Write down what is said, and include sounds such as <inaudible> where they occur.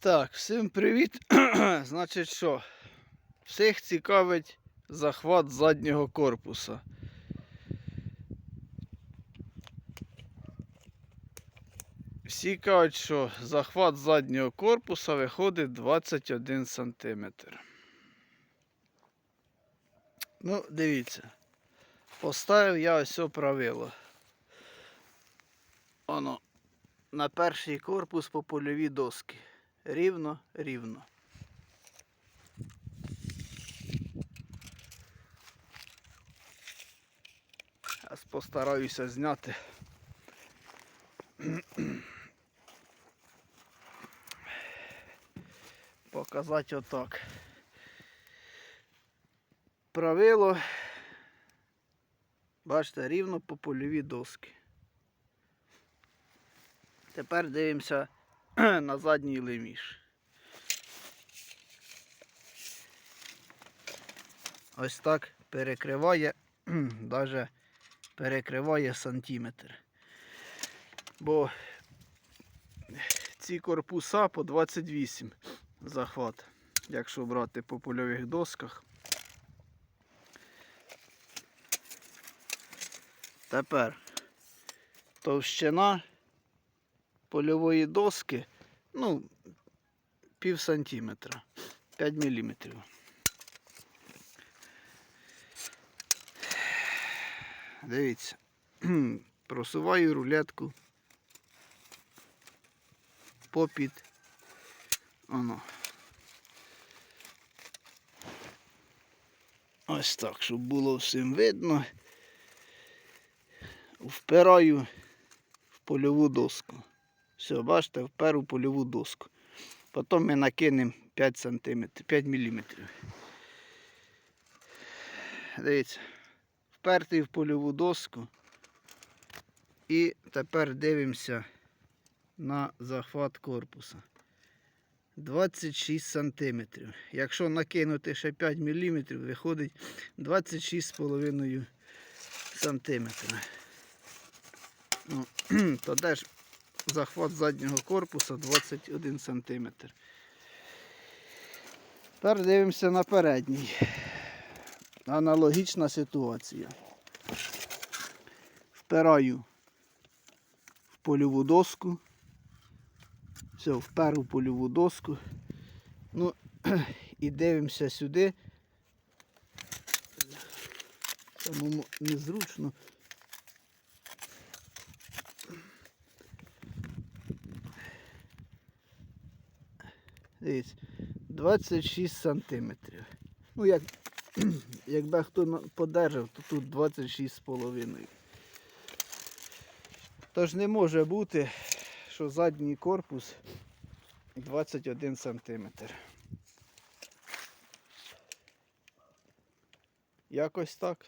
Так, всім привіт. <clears throat> Значить що? Всіх цікавить захват заднього корпуса. Всі кажуть, що захват заднього корпуса виходить 21 см. Ну, дивіться. Поставив я ось правило. Воно на перший корпус по польовій доски. Рівно, рівно. Зараз постараюся зняти. Показати отак. Правило. Бачите, рівно по польовій доски. Тепер дивимося <clears throat> на задній леміш. Ось так перекриває, <clears throat> навіть перекриває сантиметр. Бо ці корпуса по 28 захват, якщо брати по польових досках. Тепер товщина польової доски, ну, пів сантиметра, 5 міліметрів. Дивіться, <clears throat> просуваю рулетку попід оно. Ось так, щоб було всім видно. Впираю в польову доску. Все, бачите, впер у польову доску. Потім ми накинемо 5 см, 5 мм. Дивіться, впертий в польову доску. І тепер дивимося на захват корпуса. 26 см. Якщо накинути ще 5 мм, виходить 26,5 см. Ну, <clears throat> то де ж захват заднього корпуса 21 см. Тепер дивимося на передній. Аналогічна ситуація. Впираю в польову доску. Все, впер у польову доску. Ну, <clears throat> і дивимося сюди. Самому незручно. Дивіться, 26 сантиметрів. Ну, як, <clears throat> якби хто подержав, то тут 26,5. Тож не може бути, що задній корпус 21 сантиметр. Якось так.